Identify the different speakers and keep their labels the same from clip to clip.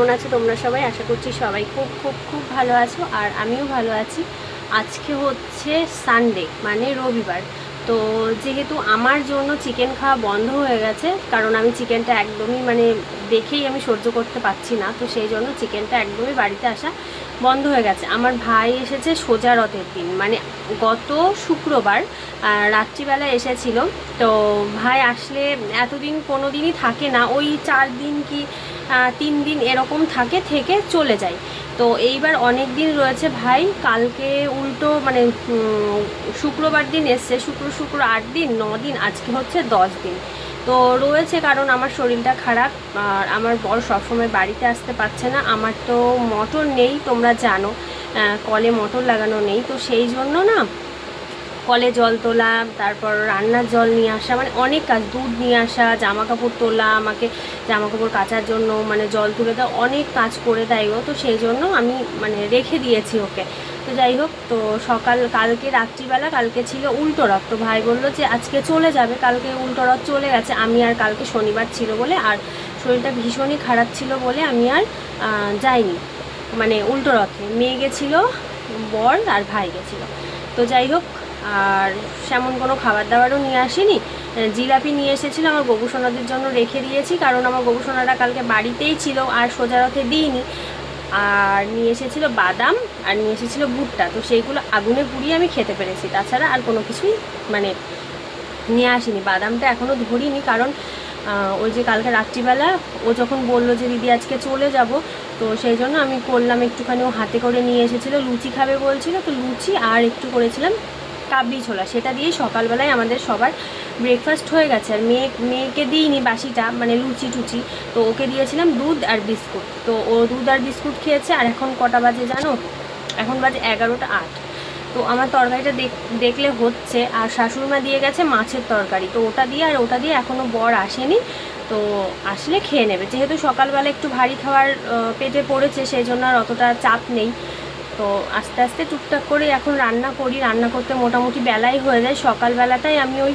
Speaker 1: তোমরা সবাই? আশা করছি সবাই খুব খুব খুব ভালো আছো আর আমিও ভালো আছি। আজকে হচ্ছে সানডে মানে রবিবার। তো যেহেতু আমার জন্য চিকেন খাওয়া বন্ধ হয়ে গেছে, কারণ আমি চিকেনটা একদমই মানে দেখেই আমি সহ্য করতে পারছি না, তো সেই জন্য চিকেনটা একদমই বাড়িতে আসা বন্ধ হয়ে গেছে। আমার ভাই এসেছে সোজা রথের দিন মানে গত শুক্রবার রাত্রিবেলা এসেছিল, তো ভাই আসলে এতদিন কোনো দিনই থাকে না, ওই চার দিন কি তিন দিন এরকম থাকে, থেকে চলে যায়। তো এইবার অনেক দিন রয়েছে ভাই, কালকে উল্টো মানে শুক্রবার দিন এসছে, শুক্র শুক্র আট দিন, ন দিন, আজকে হচ্ছে দশ দিন। তো রয়েছে কারণ আমার শরীরটা খারাপ, আর আমার বর সবসময় বাড়িতে আসতে পারছে না, আমার তো মটর নেই, তোমরা জানো কলে মটর লাগানো নেই, তো সেই জন্য না কলে জল তোলা তারপর রান্নার জল নিয়ে আসা মানে অনেক কাজ, দুধ নিয়ে আসা জামা কাপড় তোলা, আমাকে জামা কাপড় কাচার জন্য মানে জল তুলে দেওয়া, অনেক কাজ করে দেয় ও, তো সেই জন্য আমি মানে রেখে দিয়েছি ওকে। তো যাই হোক, তো সকাল, কালকে রাত্রিবেলা, কালকে ছিল উল্টো রথ, তো ভাই বলল যে আজকে চলে যাবে, কালকে উল্টো রথ চলে গেছে, আমি আর কালকে শনিবার ছিল বলে, আর শরীরটা ভীষণই খারাপ ছিল বলে আমি আর যাইনি মানে উল্টো রথে। মেয়ে গেছিল, বর আর ভাই গেছিল। তো যাই হোক আর সেমন কোনো খাবার দাবারও নিয়ে আসিনি। জিলাপি নিয়ে এসেছিল, আমার গবুসোনাদের জন্য রেখে দিয়েছি, কারণ আমার গবুসোনারা কালকে বাড়িতেই ছিল আর সোজা রথে দিইনি। আর নিয়ে এসেছিল বাদাম, আর নিয়ে এসেছিল ভুট্টা। তো সেইগুলো আগুনে পুড়িয়ে আমি খেতে পেরেছি। তাছাড়া আর কোনো কিছুই মানে নিয়ে আসিনি। বাদামটা এখনও ধরিনি, কারণ ওই যে কালকে রাত্রিবেলা ও যখন বলল যে, দিদি, আজকে চলে যাব। তো সেই জন্য আমি করলাম একটুখানি। ও হাতে করে নিয়ে এসেছিল, লুচি খাবে বলছিল, তো লুচি আর একটু করেছিলাম কাবলি ছোলা, সেটা দিয়ে সকালবেলায় আমাদের সবার ব্রেকফাস্ট হয়ে গেছে। আর মেয়ে, মেয়েকে দিইনি বাসিটা মানে লুচি টুচি। তো ওকে দিয়েছিলাম দুধ আর বিস্কুট। তো ও দুধ আর বিস্কুট খেয়েছে, আর এখন কটা বাজে জানো? এখন বাজে এগারোটা আট। তো আমার তরকারিটা দেখ- দেখলে হচ্ছে, আর শাশুড়িমা দিয়ে গেছে মাছের তরকারি। তো ওটা দিয়ে আর ওটা দিয়ে এখনও বর আসেনি। তো আসলে খেয়ে নেবে। যেহেতু সকালবেলা একটু ভারী খাবার পেটে পড়েছে, সেই জন্য আর অতটা চাপ নেই। তো আস্তে আস্তে টুকটাক করে এখন রান্না করি, রান্না করতে মোটামুটি বেলাই হয়ে যায়। সকালবেলাটাই আমি ওই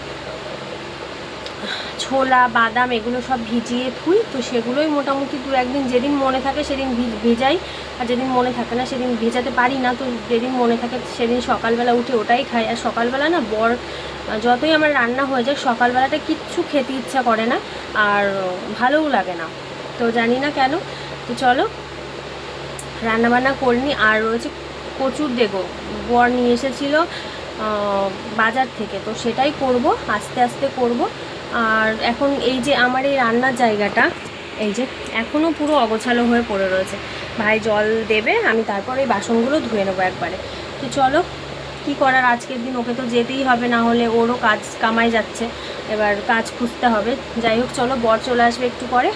Speaker 1: ছোলা, বাদাম এগুলো সব ভিজিয়ে থুই তো সেগুলোই মোটামুটি দু একদিন যেদিন মনে থাকে সেদিন ভেজাই। আর যেদিন মনে থাকে না সেদিন ভেজাতে পারি না। তো যেদিন মনে থাকে সেদিন সকালবেলা উঠে ওটাই খাই। আর সকালবেলা না বর, যতই আমার রান্না হয়ে যায় সকালবেলাটা কিচ্ছু খেতে ইচ্ছা করে না। আর ভালোও লাগে না। তো জানি না কেন। তো চলো রান্নাবান্না করিনি, আর রয়েছে কচুর দেগো বর নিয়ে এসেছিল বাজার থেকে। তো সেটাই করব, আস্তে আস্তে করব। আর এখন এই যে আমার এই রান্নার জায়গাটা, এই যে এখনও পুরো অগোছালো হয়ে পড়ে রয়েছে। ভাই জল দেবে, আমি তারপর এই বাসনগুলো ধুয়ে নেব একবারে। তো চলো, কি করার আজকের দিন? ওকে তো যেতেই হবে, না হলে ওরও কাজ কামাই যাচ্ছে। এবার কাজ খুঁজতে হবে। যাই হোক, চলো বর চলে আসবে একটু পরে,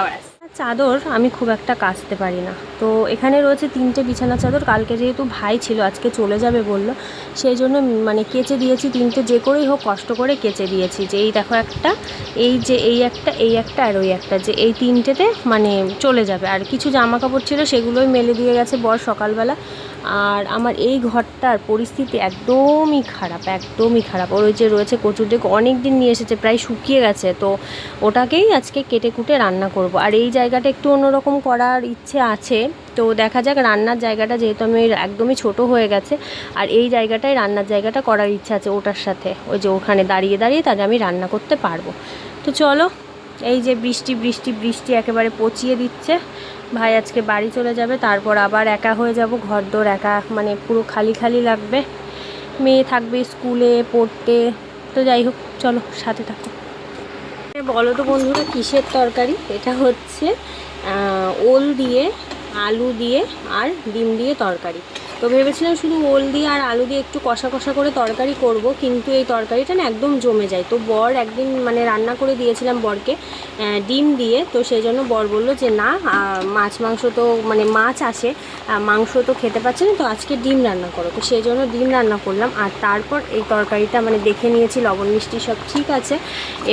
Speaker 1: আবার চাদর আমি খুব একটা কাচতে পারি না। তো এখানে রয়েছে তিনটে বিছানা চাদর। কালকে যেহেতু ভাই ছিল, আজকে চলে যাবে বলল। সেই জন্য মানে কেচে দিয়েছি তিনটে, যে করেই হোক কষ্ট করে কেচে দিয়েছি। যে এই দেখো একটা, এই যে এই একটা এই একটা আর ওই একটা, যে এই তিনটেতে মানে চলে যাবে। আর কিছু জামা কাপড় ছিল সেগুলোই মেলে দিয়ে গেছে বর সকালবেলা। আর আমার এই ঘরটার পরিস্থিতি একদমই খারাপ একদমই খারাপ। ওর ওই যে রয়েছে কচুর ডেক অনেক দিন নিয়ে এসেছে, প্রায় শুকিয়ে গেছে। তো ওটাকেই আজকে কেটে কুটে রান্না করব। আর এই জায়গাটা একটু অন্যরকম করার ইচ্ছে আছে। তো দেখা যাক রান্নার জায়গাটা যেহেতু আমি একদমই ছোট হয়ে গেছে, আর এই জায়গাটায় রান্নার জায়গাটা করার ইচ্ছা আছে ওটার সাথে। ওই যে ওখানে দাঁড়িয়ে দাঁড়িয়ে তাহলে আমি রান্না করতে পারব। তো চলো, এই যে বৃষ্টি বৃষ্টি বৃষ্টি একেবারে পচিয়ে দিচ্ছে। ভাই আজকে বাড়ি চলে যাবে, তারপর আবার একা হয়ে যাব ঘর দোর একা মানে পুরো খালি খালি লাগবে। মেয়ে থাকবে স্কুলে, পড়তে। তো যাই হোক, চলো, সাথে থাকো। বলো তো বন্ধুরা, কিসের তরকারি? এটা হচ্ছে ওল দিয়ে, আলু দিয়ে আর ডিম দিয়ে তরকারি। তো ভেবেছিলাম শুধু ওল দিয়ে আর আলু দিয়ে একটু কষা কষা করে তরকারি করব, কিন্তু এই তরকারিটা না একদম জমে যায়। তো বর একদিন মানে রান্না করে দিয়েছিলাম বরকে ডিম দিয়ে। তো সেই জন্য বর বলল যে, না মাছ মাংস তো মানে মাছ আসে মাংস তো খেতে পাচ্ছে না, তো আজকে ডিম রান্না করো। তো সেই জন্য ডিম রান্না করলাম। আর তারপর এই তরকারিটা মানে দেখে নিয়েছি, লবণ, মিষ্টি সব ঠিক আছে।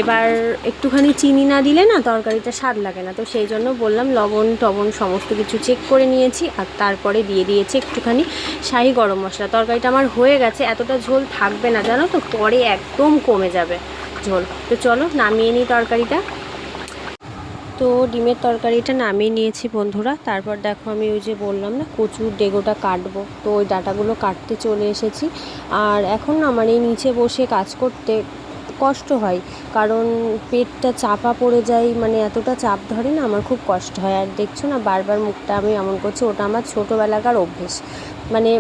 Speaker 1: এবার একটুখানি চিনি না দিলে না তরকারিটা স্বাদ লাগে না। তো সেই জন্য বললাম লবণ টবণ সমস্ত কিছু চেক করে নিয়েছি, আর তারপরে দিয়ে দিয়েছি একটুখানি শাহি গরম মশলা। তরকারিটা আমার হয়ে গেছে, এতটা ঝোল থাকবে না, জানো তো? পরে একদম কমে যাবে ঝোল। তো চলো, নামিয়ে নিই তরকারিটা। তো ডিমের তরকারিটা নামিয়ে নিয়েছি বন্ধুরা। তারপর দেখো আমি ওই যে বললাম না, কচুর ডেগোটা কাটবো। তো ওই ডাটাগুলো কাটতে চলে এসেছি। আর এখন আমার এই নিচে বসে কাজ করতে কষ্ট হয়। কারণ পেটটা চাপা পড়ে যায় মানে এতটা চাপ ধরে না আমার খুব কষ্ট হয়। আর দেখছ না, বারবার মুখটা আমি এমন করছি, ওটা আমার ছোটোবেলাকার অভ্যেস। মানে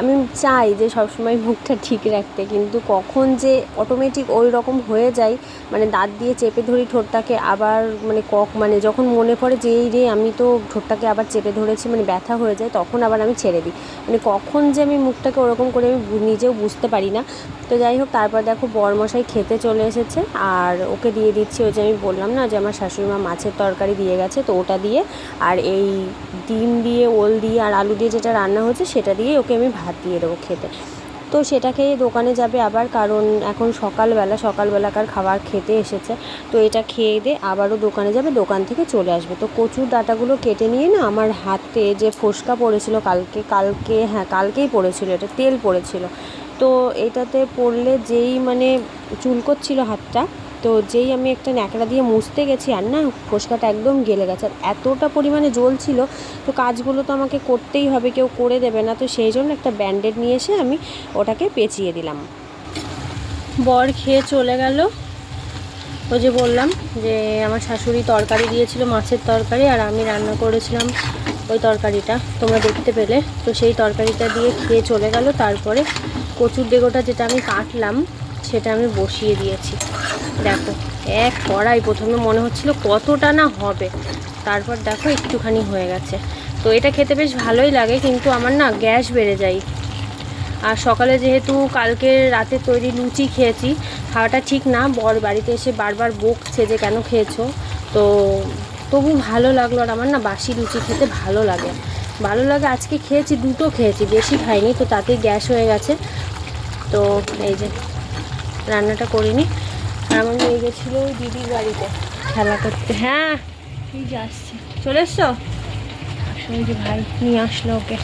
Speaker 1: আমি চাই যে সবসময় মুখটা ঠিক রাখতে, কিন্তু কখন যে অটোমেটিক ওই রকম হয়ে যায় মানে দাঁত দিয়ে চেপে ধরি ঠোঁটটাকে আবার মানে কক মানে যখন মনে পড়ে যে এই রে আমি তো ঠোঁটটাকে আবার চেপে ধরেছি মানে ব্যথা হয়ে যায়, তখন আবার আমি ছেড়ে দিই। মানে কখন যে আমি মুখটাকে ওরকম করে আমি নিজেও বুঝতে পারি না। তো যাই হোক, তারপর দেখো বরমশাই খেতে চলে এসেছে, আর ওকে দিয়ে দিচ্ছি ওই যে আমি বললাম না যে আমার শাশুড়ি মা মাছের তরকারি দিয়ে গেছে, তো ওটা দিয়ে, আর এই ডিম দিয়ে, ওল দিয়ে, আর আলু দিয়ে যেটা রান্না হয়েছে, সেটা দিয়ে ওকে আমি ভাত দিয়ে দেবো খেতে। তো সেটা খেয়ে দোকানে যাবে আবার, কারণ এখন সকালবেলা, সকালবেলাকার খাবার খেতে এসেছে। তো এটা খেয়ে দিয়ে আবারও দোকানে যাবে, দোকান থেকে চলে আসবে। তো কচুর ডাঁটাগুলো কেটে নিয়ে না আমার হাতে যে ফোসকা পড়েছিল কালকে কালকে হ্যাঁ কালকেই পড়েছিল, এটা তেল পড়েছিল। তো এটাতে পড়লে যেই মানে চুলকোচ্ছিল হাতটা তো যেই আমি একটা ন্যাকড়া দিয়ে মুছতে গেছি আর না, ফোসকাটা একদম গেলে গেছে। আর এতটা পরিমাণে জ্বলছিল তো কাজগুলো তো আমাকে করতেই হবে, কেউ করে দেবে না। তো সেই জন্য একটা ব্যান্ডেড নিয়ে এসে আমি ওটাকে পেঁচিয়ে দিলাম। বর খেয়ে চলে গেল। ওই যে বললাম যে, আমার শাশুড়ি তরকারি দিয়েছিল, মাছের তরকারি, আর আমি রান্না করেছিলাম ওই তরকারিটা। তোমরা দেখতে পেলে। তো সেই তরকারিটা দিয়ে খেয়ে চলে গেল। তারপরে কচুর ডেগোটা যেটা আমি কাটলাম, সেটা আমি বসিয়ে দিয়েছি। দেখো, এক কড়াই প্রথমে মনে হচ্ছিল কতটা না হবে। তারপর দেখো একটুখানি হয়ে গেছে। তো এটা খেতে বেশ ভালোই লাগে, কিন্তু আমার না গ্যাস বেড়ে যায়। আর সকালে যেহেতু কালকে রাতে তৈরি লুচি খেয়েছি, খাওয়াটা ঠিক না, বর বাড়িতে এসে বারবার বকছে যে কেন খেয়েছো? তো তবু ভালো লাগল আর আমার না বাসি লুচি খেতে ভালো লাগে। ভালো লাগে, আজকে খেয়েছি, দুটো খেয়েছি, বেশি খাইনি, তো তাতে গ্যাস হয়ে গেছে। তো এই যে রান্নাটা করিনি আমার মেয়ে গেছিল ওই দিদির বাড়িতে। খেলা করতে। হ্যাঁ। ঠিক আসছে। চলে এসছো? আসলে যে ভাই নিয়ে আসলো ওকে।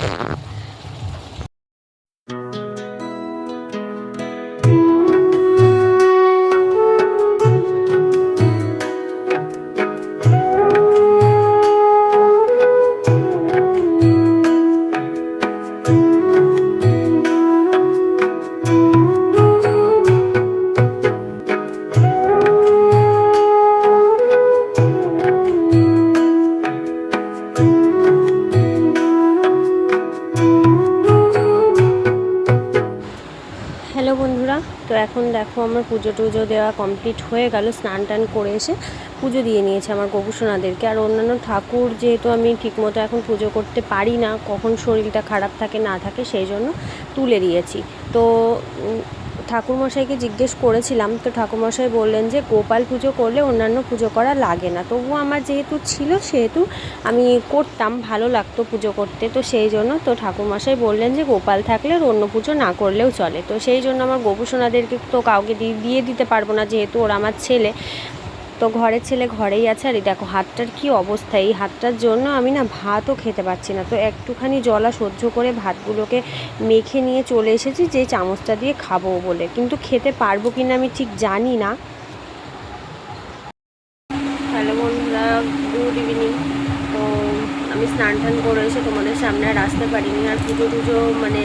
Speaker 1: হ্যালো বন্ধুরা, তো এখন দেখো আমার পুজো টুজো দেওয়া কমপ্লিট হয়ে গেল, স্নান টান করে এসে পুজো দিয়ে নিয়েছে আমার গোপুসোনাদেরকে আর অন্যান্য ঠাকুর যেহেতু আমি ঠিকমতো এখন পুজো করতে পারি না, কখন শরীরটা খারাপ থাকে না থাকে, সেই জন্য তুলে দিয়েছি। তো ঠাকুরমশাইকে জিজ্ঞেস করেছিলাম, তো ঠাকুরমশাই বললেন যে গোপাল পুজো করলে অন্যান্য পুজো করা লাগে না। তবুও আমার যেহেতু ছিল, সেহেতু আমি করতাম, ভালো লাগতো পুজো করতে। তো সেই জন্য তো ঠাকুরমশাই বললেন যে গোপাল থাকলে অন্য পুজো না করলেও চলে। তো সেই জন্য আমার গোপুসোনাদেরকে তো কাউকে দিয়ে দিয়ে দিতে পারব না, যেহেতু ওরা আমার ছেলে। তো ঘরের ছেলে ঘরেই আছে আর এই দেখো হাতটার কি অবস্থা? এই হাতটার জন্য আমি না ভাতও খেতে পারছি না। তো একটুখানি জলা সহ্য করে ভাতগুলোকে মেখে নিয়ে চলে এসেছি যে চামচটা দিয়ে খাব বলে। কিন্তু খেতে পারব কি না আমি ঠিক জানি না। হ্যালো বন্ধুরা, গুড ইভিনিং। তো আমি স্নান টান করে এসে তোমাদের সামনে আর আসতে পারিনি। আর পুজো টুজো মানে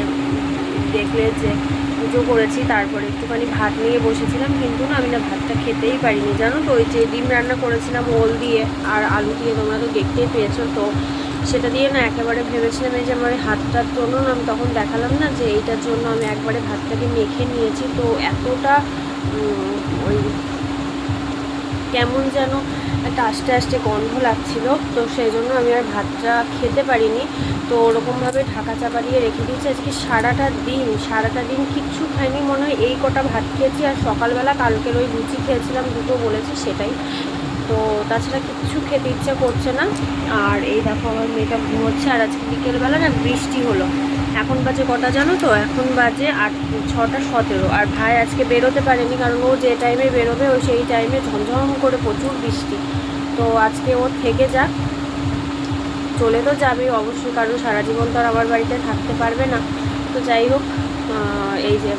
Speaker 1: দেখলে যে পুজো করেছি, তারপরে একটুখানি ভাত নিয়ে বসেছিলাম, কিন্তু না আমি না ভাতটা খেতেই পারিনি। জানো তো, ওই যে ডিম রান্না করেছিলাম ওল দিয়ে আর আলু দিয়ে, তোমরা তো দেখতেই পেয়েছ তো। সেটা দিয়ে না একেবারে ভেবেছিলাম এই যে আমার হাতটার জন্য আমি তখন দেখালাম না যে এইটার জন্য আমি একবারে ভাতটাকে মেখে নিয়েছি। তো এতটা ওই কেমন যেন একটা আস্তে আস্তে গন্ধ লাগছিল, তো সেই জন্য আমি আর ভাতটা খেতে পারিনি। তো ওরকমভাবে ঢাকা চাপা দিয়ে রেখে দিয়েছি। আজকে সারাটা দিন সারাটা দিন কিচ্ছু খাইনি মনে হয়। এই কটা ভাত খেয়েছি আর সকালবেলা কালকের ওই লুচি খেয়েছিলাম, দুটো বলেছি সেটাই। তো তাছাড়া কিচ্ছু খেতে ইচ্ছা করছে না। আর এই দেখো আমার মেয়েটা ঘুমোচ্ছে আর আজকে বিকেলবেলা না বৃষ্টি হলো। এখন বাজে কটা জানো তো? এখন বাজে আট, ছটা সতেরো। আর ভাই আজকে বেরোতে পারেনি কারণ ও যে টাইমে বেরোবে, ও সেই টাইমে ঝমঝম করে প্রচুর বৃষ্টি। তো আজকে ও থেকে যাক। চলে তো যাবে অবশ্যই, কারণ সারা জীবন তো আর আমার বাড়িতে থাকতে পারবে না। তো যাই হোক এই যে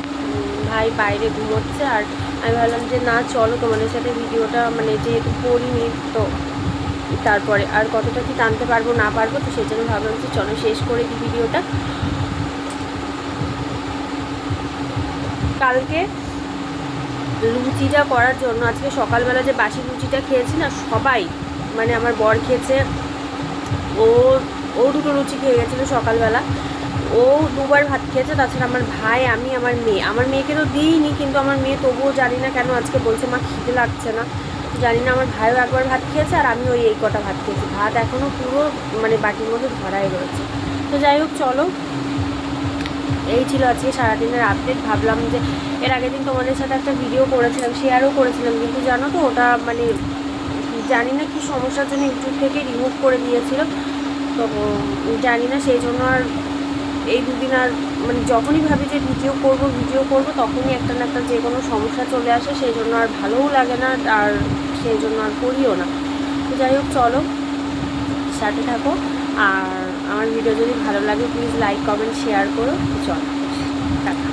Speaker 1: ভাই বাইরে ঘুমোচ্ছে আর আমি ভাবলাম যে না, চলো তোমাদের সাথে ভিডিওটা মানে যেহেতু করিনি, তো তারপরে আর কতটা কি টানতে পারব, না পারব, তো সেই জন্য ভাবলাম যে চলো শেষ করে দিই ভিডিওটা। কালকে লুচিটা করার জন্য, আজকে সকালবেলা যে বাসি লুচিটা খেয়েছি না, সবাই মানে আমার বর খেয়েছে, ও ও দুটো লুচি খেয়ে গেছিল সকালবেলা, ও দুবার ভাত খেয়েছে, তাছাড়া আমার ভাই, আমি, আমার মেয়ে, আমার মেয়েকে তো দিইনি, কিন্তু আমার মেয়ে তবুও জানি না কেন আজকে বলছে, মা, খিদে লাগছে না। জানি না আমার ভাইও একবার ভাত খেয়েছে আর আমি ওই এই কটা ভাত খেয়েছি। ভাত এখনও পুরো মানে বাটির মধ্যে ধরাই রয়েছে। তো যাই হোক, চলো। এই ছিল আজকে সারাদিনের আপডেট ভাবলাম যে এর আগের দিন তোমাদের সাথে একটা ভিডিও করেছিলাম শেয়ারও করেছিলাম। কিন্তু জানো তো, ওটা মানে জানি না কি সমস্যার জন্য ইউটিউব থেকে রিমুভ করে দিয়েছিল। তো জানি না সেই জন্য আর এই দুদিন আর মানে যখনই ভাবি যে ভিডিও করব ভিডিও করব, তখনই একটা না একটা যে কোনো সমস্যা চলে আসে, সেই জন্য আর ভালোও লাগে না আর সেই জন্য আর করিও না। তো যাই হোক, চলো সাথে থাকো। আর আমার ভিডিও যদি ভালো লাগে প্লিজ লাইক কমেন্ট শেয়ার করো। চলো, টাটা।